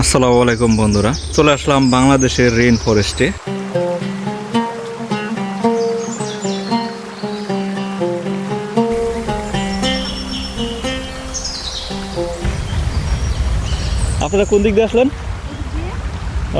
আসসালামু আলাইকুম বন্ধুরা চলে আসলাম বাংলাদেশের রেইন ফরেস্টে আপনারা কোন দিক দিয়ে আসলেন?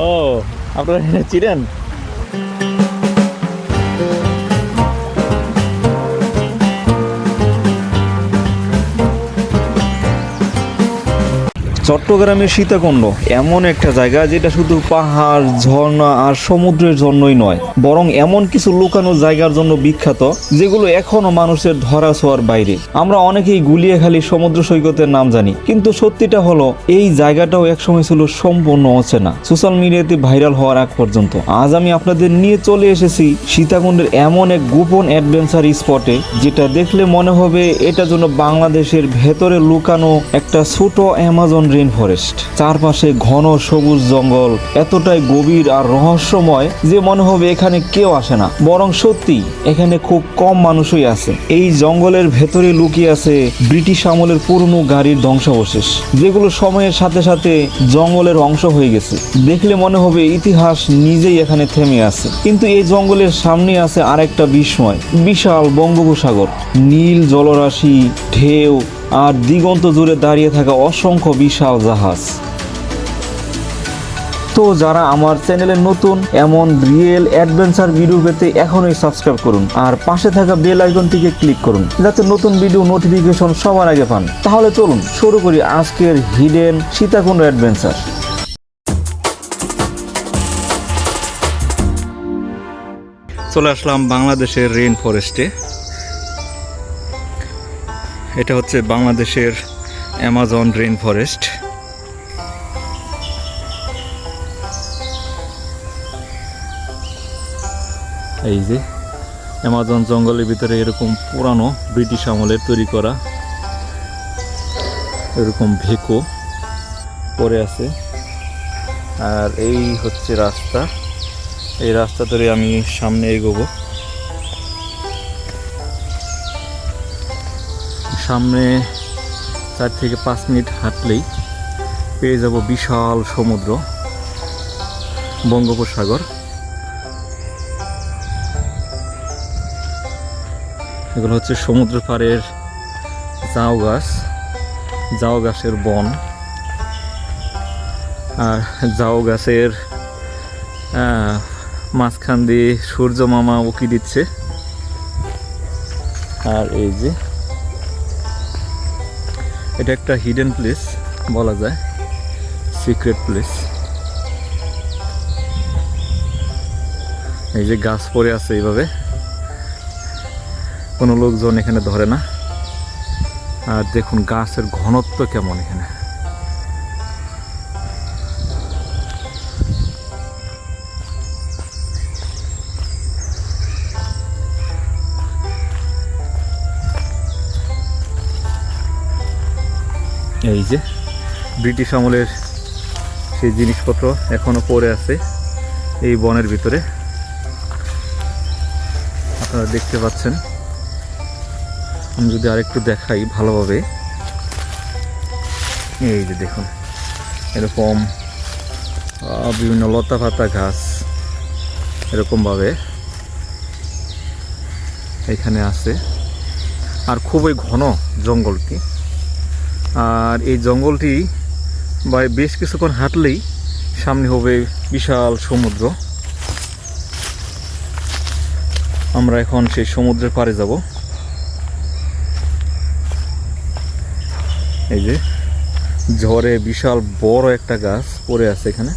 ও আপনারা চিনেন? চট্টগ্রামের সীতাকুণ্ড এমন একটা জায়গা যেটা শুধু পাহাড়, ঝর্ণা আর সমুদ্রের জন্যই নয়, বরং এমন কিছু লুকানো জায়গার জন্য বিখ্যাত, যেগুলো এখনও মানুষের ধরা ছোঁয়ার বাইরে। আমরা অনেকেই গুলিয়ে খালি সমুদ্র সৈকতের নাম জানি, কিন্তু সত্যিটা হলো, এই জায়গাটাও একসময় ছিল সম্পূর্ণ অচেনা। সোশ্যাল মিডিয়াতে ভাইরাল হওয়ার আগ পর্যন্ত। আজ আমি আপনাদের নিয়ে চলে এসেছি সীতাকুণ্ডের এমন এক গোপন অ্যাডভেঞ্চার স্পটে, যেটা দেখলে মনে হবে এটা যেন বাংলাদেশের ভেতরে লুকানো একটা ছোট অ্যামাজন রেন ফরেস্ট। চারপাশে ঘন সবুজ জঙ্গল, এতটাই গভীর আর রহস্যময় যে মনে হবে এখানে কেউ আসে না। বরং সত্যি, এখানে খুব কম মানুষই আছে। এই জঙ্গলের ভেতরে লুকিয়ে আছে ব্রিটিশ আমলের পুরনো গাড়ির ধ্বংসাবশেষ, যেগুলো সময়ের সাথে সাথে জঙ্গলের অংশ হয়ে গেছে। দেখলে মনে হবে ইতিহাস নিজেই এখানে থেমে আছে। কিন্তু এই জঙ্গলের সামনে আছে আরেকটা বিস্ময়, বিশাল বঙ্গোপসাগর। নীল জলরাশি, ঢেউ আর দিগন্ত জুড়ে দাঁড়িয়ে থাকা অসংখ্য বিশাল জাহাজ। তো যারা আমার চ্যানেলে নতুন, এমন রিয়েল অ্যাডভেঞ্চার ভিডিও পেতে এখনই সাবস্ক্রাইব করুন। আর পাশে থাকা বেল আইকনটিকে ক্লিক করুন, যাতে নতুন ভিডিও নোটিফিকেশন সবার আগে পান। তাহলে চলুন শুরু করি আজকের হিডেন সীতাকুণ্ড অ্যাডভেঞ্চার। চলে আসলাম বাংলাদেশের রেইন ফরেস্টে এটা হচ্ছে বাংলাদেশের অ্যামাজন রেইন ফরেস্ট। এই যে, অ্যামাজন জঙ্গলের ভিতরে এরকম পুরানো ব্রিটিশ আমলের তৈরি করা এরকম ভেকো পড়ে আছে। আর এই হচ্ছে রাস্তা। এই রাস্তা ধরে আমি সামনে এগোবো। সামনে চার থেকে পাঁচ মিনিট হাঁটলেই পেয়ে যাব বিশাল সমুদ্র, বঙ্গোপসাগর। এগুলো হচ্ছে সমুদ্র পাড়ের জাউ গাছ জাউ গাছের বন। আর জাউ গাছের মাঝখান দিয়ে সূর্য মামা উকি দিচ্ছে। আর এই যে এটা একটা হিডেন প্লেস বলা যায়। সিক্রেট প্লেস এই যে গাছ পড়ে আছে এইভাবে। কোনো লোকজন এখানে ধরে না। আর দেখুন, গাছের ঘনত্ব কেমন এখানে। এই যে, ব্রিটিশ আমলের সেই জিনিসপত্র এখনও পড়ে আছে এই বনের ভিতরে। আপনারা দেখতে পাচ্ছেন। আমি যদি আরেকটু দেখাই ভালোভাবে। এই যে দেখুন, এরকম বিভিন্ন লতা পাতা গাছ এরকমভাবে এখানে আছে। আর খুবই ঘন জঙ্গলটি আর এই জঙ্গলটি বা বেশ কিছুক্ষণ হাঁটলেই সামনে হবে বিশাল সমুদ্র। আমরা এখন সেই সমুদ্রের পাড়ে যাব। এই যে ঝড়ে বিশাল বড় একটা গাছ পড়ে আছে এখানে।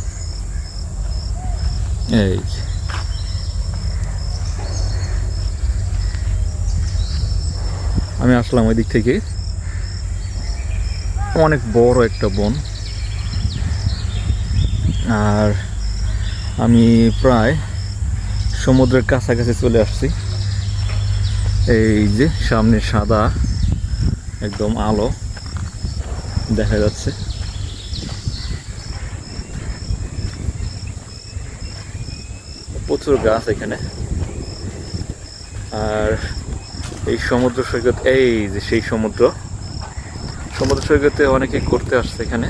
এই আমি আসলাম ওই দিক থেকে। অনেক বড় একটা বন। আর আমি প্রায় সমুদ্রের কাছাকাছি চলে আসছি। এই যে সামনে সাদা একদম আলো দেখা যাচ্ছে। প্রচুর গাছ এখানে। আর এই সমুদ্র সৈকত, এই যে সেই সমুদ্র। সমুদ্র সৈকতে অনেকে করতে আসছে এখানে।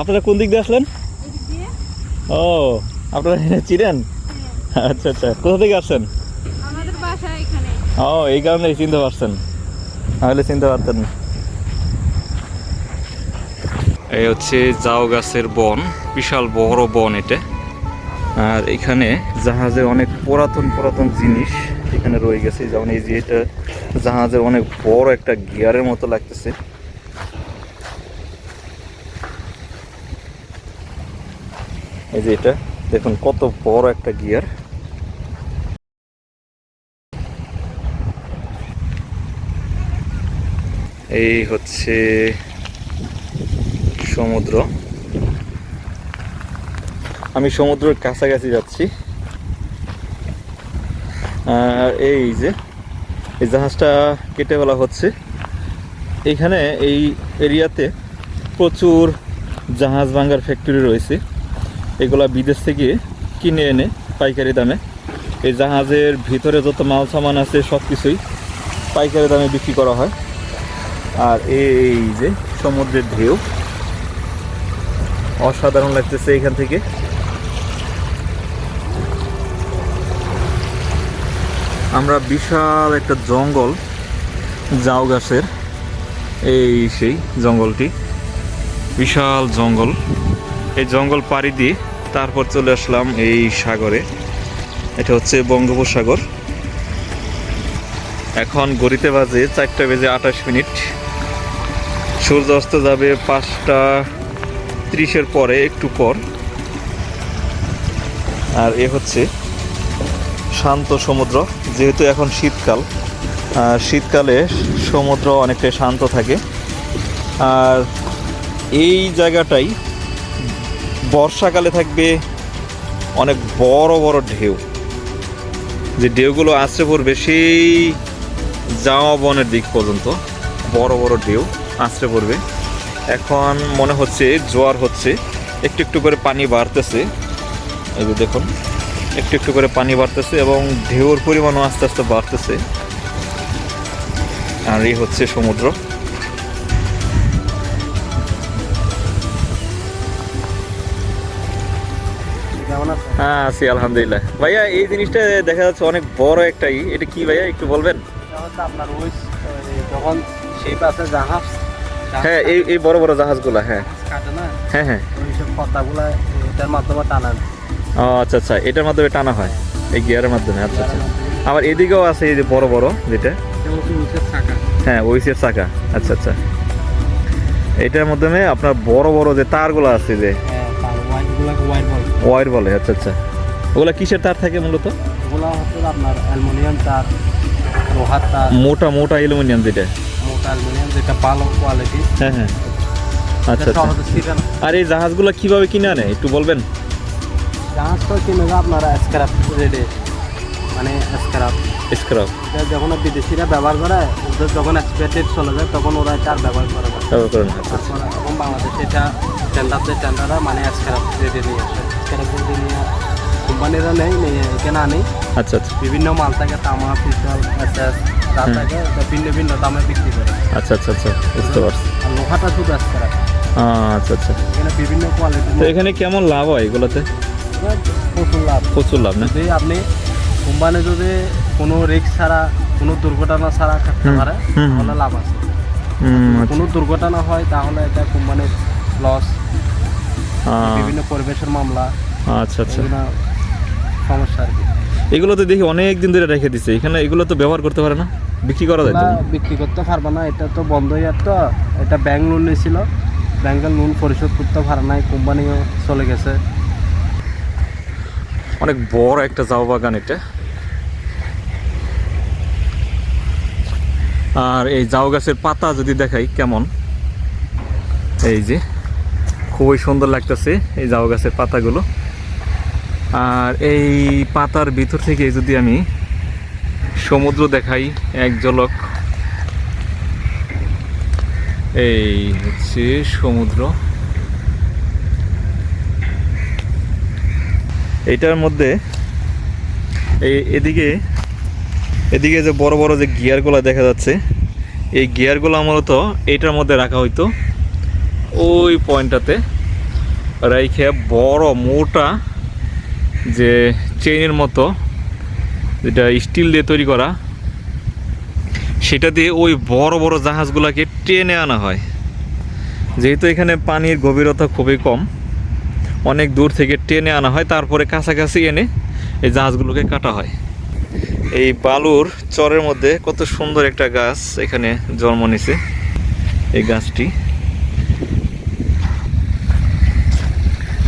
আপনারা কোন দিক দিয়ে আসলেন? ও আপনারা এখানে চিনেন? আচ্ছা আচ্ছা। কোথা থেকে আসছেন? ও এই কারণে চিনতে পারছেন। তাহলে চিনতে পারতেন। না এই হচ্ছে জাও গাছের বন, বিশাল বড় বন এটা। আর এখানে জাহাজে অনেক পুরাতন পুরাতন জিনিস এখানে রয়ে গেছে। যেমন এই যে এটা জাহাজের অনেক বড় একটা গিয়ারের মতো লাগতেছে। এই যে এটা, দেখুন কত বড় একটা গিয়ার। এই হচ্ছে সমুদ্র। আমি সমুদ্রের কাছাকাছি যাচ্ছি। এই যে, এই জাহাজটা কেটে ফেলা হচ্ছে। এখানে এই এরিয়াতে প্রচুর জাহাজ ভাঙ্গার ফ্যাক্টরি রয়েছে। এগুলা বিদেশ থেকে কিনে এনে পাইকারি দামে। এই জাহাজের ভিতরে যত মাল সামান আছে সব কিছুই পাইকারি দামে বিক্রি করা হয়। আর এই যে সমুদ্রের ঢেউ। অসাধারণ লাগতেছে এখান থেকে। আমরা বিশাল একটা জঙ্গল, জাউ গাছের, এই সেই জঙ্গলটি। বিশাল জঙ্গল। এই জঙ্গল পাড়ি দিয়ে তারপর চলে আসলাম এই সাগরে। এটা হচ্ছে বঙ্গোপসাগর। এখন গড়িতে বাজে চারটা বেজে আঠাশ মিনিট। সূর্য অস্ত যাবে পাঁচটা ত্রিশের পরে, একটু পর। আর এ হচ্ছে শান্ত সমুদ্র, যেহেতু এখন শীতকাল। আর শীতকালে সমুদ্র অনেকটাই শান্ত থাকে। আর এই জায়গাটাই বর্ষাকালে থাকবে অনেক বড় বড় ঢেউ। যে ঢেউগুলো আছড়ে পড়বে সেই জামা বনের দিক পর্যন্ত বড় বড় ঢেউ আছড়ে পড়বে। এখন মনে হচ্ছে জোয়ার হচ্ছে। একটু একটু করে পানি বাড়তেছে। এই যে দেখুন একটু একটু করে পানি বাড়তেছে এবং ঢেউর পরিমাণও আস্তে আস্তে বাড়তেছে। আর এই হচ্ছে সমুদ্র। হ্যাঁ আছি আলহামদুলিল্লাহ। ভাইয়া এই জিনিসটা দেখা যাচ্ছে অনেক বড় একটা এটা কি ভাইয়া একটু বলবেন? আপনার ওই যখন সেই পাশে জাহাজ হ্যাঁ এই এই বড় বড় জাহাজগুলা হ্যাঁ। হ্যাঁ হ্যাঁ। এটার মাধ্যমে টানান ও আচ্ছা আচ্ছা এটার মাধ্যমে টানা হয় এই গিয়ারের মাধ্যমে আচ্ছা আচ্ছা। আবার এদিকেও আছে এই যে বড় বড় যেটা? হ্যাঁ ওইসের চাকা আচ্ছা আচ্ছা। এটার মাধ্যমে আপনার বড় বড় যে তারগুলো আছে যে ওয়ার বলে আচ্ছা আচ্ছা। ওগুলা কিসের তার থাকে মূলত? আপনার অ্যালুমিনিয়াম তার লোহার তার। মোটা মোটা অ্যালুমিনিয়াম যেটা। অ্যালুমিনিয়াম যেটা ভালো কোয়ালিটি হ্যাঁ হ্যাঁ। আচ্ছা আচ্ছা। আর এই জাহাজগুলো কীভাবে কিনে আনে একটু বলবেন? জাহাজ তো কিনে আপনারা স্ক্র্যাপ মানে স্ক্র্যাপ যখন বিদেশিরা ব্যবহার করে ওদের যখন চলে যায় তখন ওরা এটা আর ব্যবহার করে না। ব্যবহার করেন আচ্ছা আচ্ছা। তখন বাংলাদেশে এটা টেন্ডার যে টেন্ডাররা মানে স্ক্র্যাপ নিয়ে আসে। স্ক্র্যাপ রেডি নিয়ে কোম্পানিরা নেই নিয়ে এখানে আনি আচ্ছা আচ্ছা। বিভিন্ন মাল থাকে তামা পিতল যা হুম। থাকে এটা ভিন্ন ভিন্ন দামে বিক্রি করে। আচ্ছা আচ্ছা আচ্ছা বুঝতে পারছি। লোহাটা শুধু স্ক্র্যাপ আহ, আচ্ছা আচ্ছা। এখানে বিভিন্ন কোয়ালিটি তো এখানে কেমন লাভ হয় এগুলোতে? প্রচুর লাভ। প্রচুর লাভ না? যদি আপনি কোম্পানি যদি কোনো রিস্ক ছাড়া কোনো দুর্ঘটনা ছাড়া থাকতে পারে। তাহলে লাভ আছে। কোনো দুর্ঘটনা হয় তাহলে এটা কোম্পানির লস বিভিন্ন পরিবেশের মামলা আচ্ছা আচ্ছা। সমস্যা আর কি। এগুলো তো দেখি অনেক দিন ধরে রেখে দিছে। এখানে এগুলো তো ব্যবহার করতে পারে না? বিক্রি করা যায় বিক্রি করতে পারবে না এটা তো বন্ধ হয়ে তো। এটা ব্যাংক লোন নিয়েছিল। ব্যাংকের লোন পরিশোধ করতে পারে নাই কোম্পানিও চলে গেছে। অনেক বড় একটা জাও বাগান এটা। আর এই জাউ গাছের পাতা যদি দেখাই কেমন? এই যে খুবই সুন্দর লাগতেছে এই জাউ গাছের পাতাগুলো। আর এই পাতার ভিতর থেকে যদি আমি সমুদ্র দেখাই, এক ঝলক। এই হচ্ছে সমুদ্র। এইটার মধ্যে এই এদিকে এদিকে যে বড় বড় যে গিয়ারগুলো দেখা যাচ্ছে, এই গিয়ারগুলো মূলত এইটার মধ্যে রাখা হইতো। ওই পয়েন্টটাতে রাইখে বড় মোটা যে চেইনের মতো যেটা স্টিল দিয়ে তৈরি করা, সেটা দিয়ে ওই বড় বড় জাহাজগুলোকে টেনে আনা হয়। যেহেতু এখানে পানির গভীরতা খুবই কম, অনেক দূর থেকে টেনে আনা হয়, তারপরে কাছাকাছি এনে এই জাহাজগুলোকে কাটা হয়। এই বালুর চরের মধ্যে কত সুন্দর একটা গাছ এখানে জন্ম নিছে, এই গাছটি।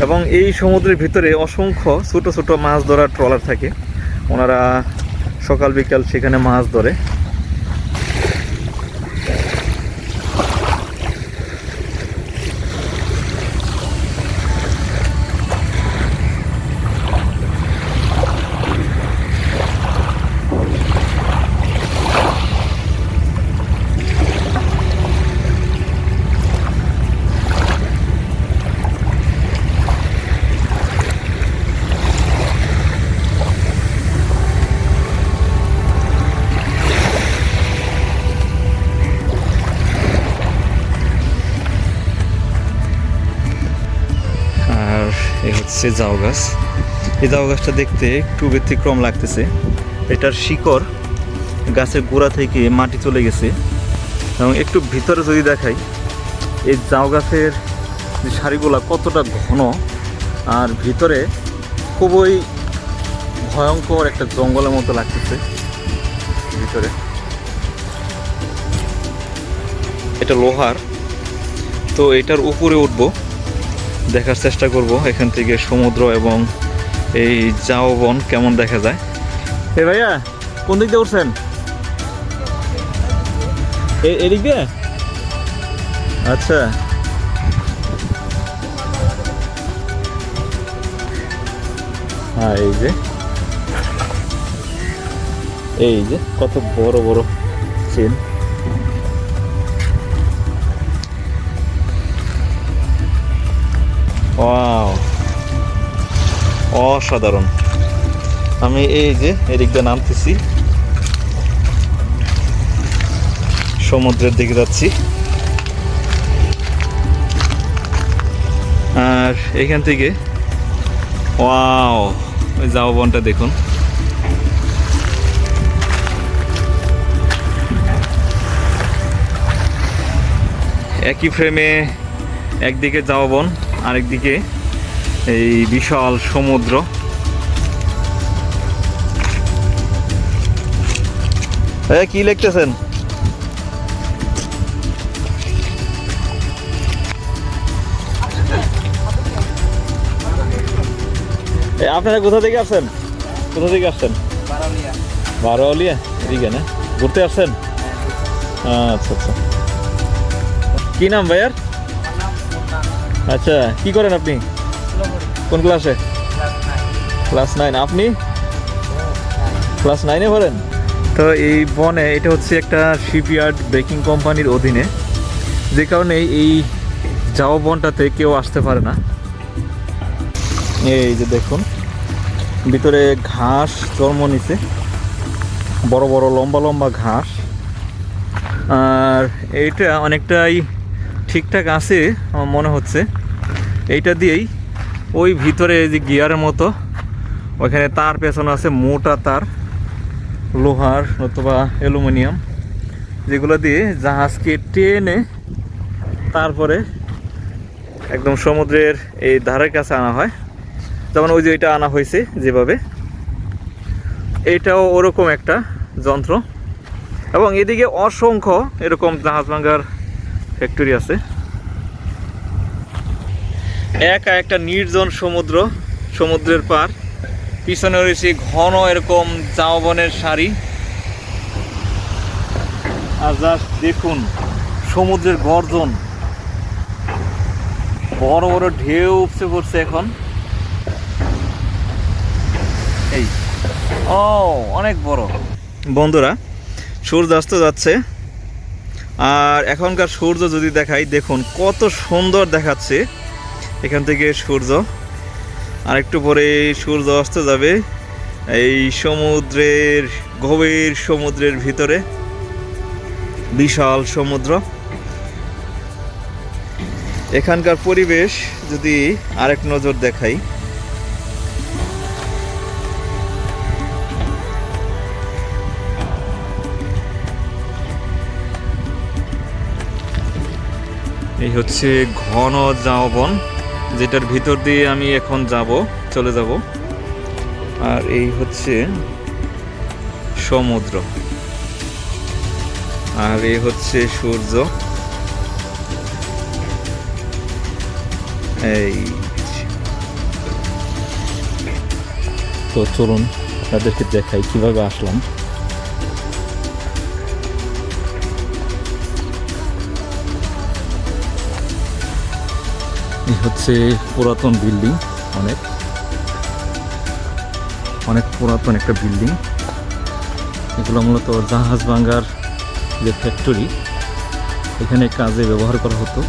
এবং এই সমুদ্রের ভিতরে অসংখ্য ছোট ছোট মাছ ধরার ট্রলার থাকে। ওনারা সকাল বিকাল সেখানে মাছ ধরে। হচ্ছে জাউ গাছ। এই জাউ গাছটা দেখতে একটু ব্যতিক্রম লাগতেছে। এটার শিকড় গাছের গোড়া থেকে মাটি চলে গেছে। এবং একটু ভিতরে যদি দেখাই, এই জাউ গাছের যে সারিগুলা কতটা ঘন, আর ভিতরে খুবই ভয়ঙ্কর একটা জঙ্গলের মতো লাগতেছে ভিতরে। এটা লোহার। তো এটার উপরে উঠবো। দেখার চেষ্টা করব এখান থেকে সমুদ্র এবং এই জাও বন কেমন দেখা যায়। এ ভাইয়া কোন দিক দিয়ে উঠছেন? এদিক দিয়ে? আচ্ছা। হ্যাঁ এই যে। এই যে কত বড় বড় চেন। অসাধারণ। আমি এই যে এদিক দিয়ে নামতেছি। সমুদ্রের দিকে যাচ্ছি। আর এখান থেকে ওয়াও ওই বনটা দেখুন। একই ফ্রেমে একদিকে বন আরেকদিকে এই বিশাল সমুদ্র। এ, কি লিখতেছেন? আপনারা কোথা থেকে আসছেন? কোথা থেকে আসছেন? বারোয়ালিয়া। এদিকে না? ঘুরতে আসছেন? আচ্ছা আচ্ছা। কি নাম ভাইয়ার? আচ্ছা কি করেন আপনি? কোন ক্লাসে ক্লাস নাইন আপনি? ক্লাস নাইনে পড়েন? তো এই বনে এটা হচ্ছে একটা শিপইয়ার্ড ব্রেকিং কোম্পানির অধীনে। যে কারণে এই যাও বনটাতে কেউ আসতে পারে না। এই যে দেখুন ভিতরে ঘাস জন্ম নিছে। বড় বড় লম্বা লম্বা ঘাস। আর এইটা অনেকটাই ঠিকঠাক আছে, আমার মনে হচ্ছে। এইটা দিয়েই ওই ভিতরে যে গিয়ারের মতো ওখানে তার পেছনে আছে মোটা তার, লোহার অথবা অ্যালুমিনিয়াম, যেগুলো দিয়ে জাহাজকে টেনে তারপরে একদম সমুদ্রের এই ধারের কাছে আনা হয়। যেমন ওই যে এটা আনা হয়েছে যেভাবে। এইটাও ওরকম একটা যন্ত্র। এবং এদিকে অসংখ্য এরকম জাহাজ ভাঙ্গার ফ্যাক্টরি আছে। একা একটা নির্জন সমুদ্র, সমুদ্রের পার। পিছনে রয়েছে ঘন এরকম জাওবনের সারি। আর জাস্ট দেখুন, সমুদ্রের গর্জন। বড় বড় ঢেউ উপচে পড়ছে এখন। এই। ও, অনেক বড়। বন্ধুরা, সূর্যাস্ত যাচ্ছে। আর এখনকার সূর্য যদি দেখাই, দেখুন কত সুন্দর দেখাচ্ছে। এখান থেকে সূর্য, আর একটু পরে সূর্য অস্ত যাবে এই সমুদ্রের, গভীর সমুদ্রের ভিতরে। বিশাল সমুদ্র। এখানকার পরিবেশ যদি আরেক নজর দেখাই এই হচ্ছে ঘন ঝাউবন যেটার ভিতর দিয়ে আমি এখন যাব, চলে যাব। আর এই হচ্ছে সমুদ্র। আর এই হচ্ছে সূর্য। এই তো চলুন আপনাদেরকে দেখাই কীভাবে আসলাম। হচ্ছে পুরাতন বিল্ডিং, অনেক। অনেক পুরাতন একটা বিল্ডিং। এগুলো মূলত জাহাজ ভাঙ্গার যে ফ্যাক্টরি এখানে কাজে ব্যবহার করা হতো।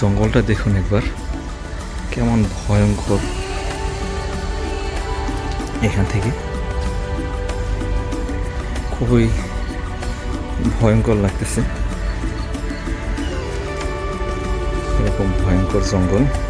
জঙ্গলটা দেখুন একবার। কেমন ভয়ঙ্কর। এখান থেকে। খুবই ভয়ঙ্কর লাগতেছে। এরকম ভয়ঙ্কর জঙ্গল।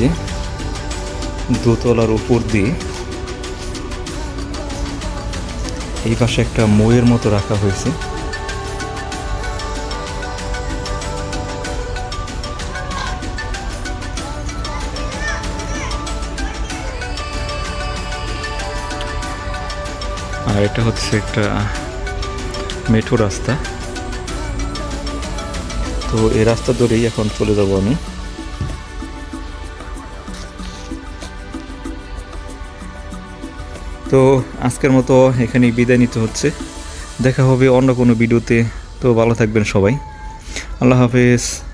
যে দোতলার উপর দিয়ে। এই পাশে একটা ময়ের মতো রাখা হয়েছে। আর এটা হচ্ছে একটা মেঠো রাস্তা। তো এই রাস্তা ধরেই এখন চলে যাব আমি। তো আজকের মতো এখানেই বিদায় নিতে হচ্ছে। দেখা হবে অন্য কোনো ভিডিওতে। তো ভালো থাকবেন সবাই। আল্লাহ হাফেজ।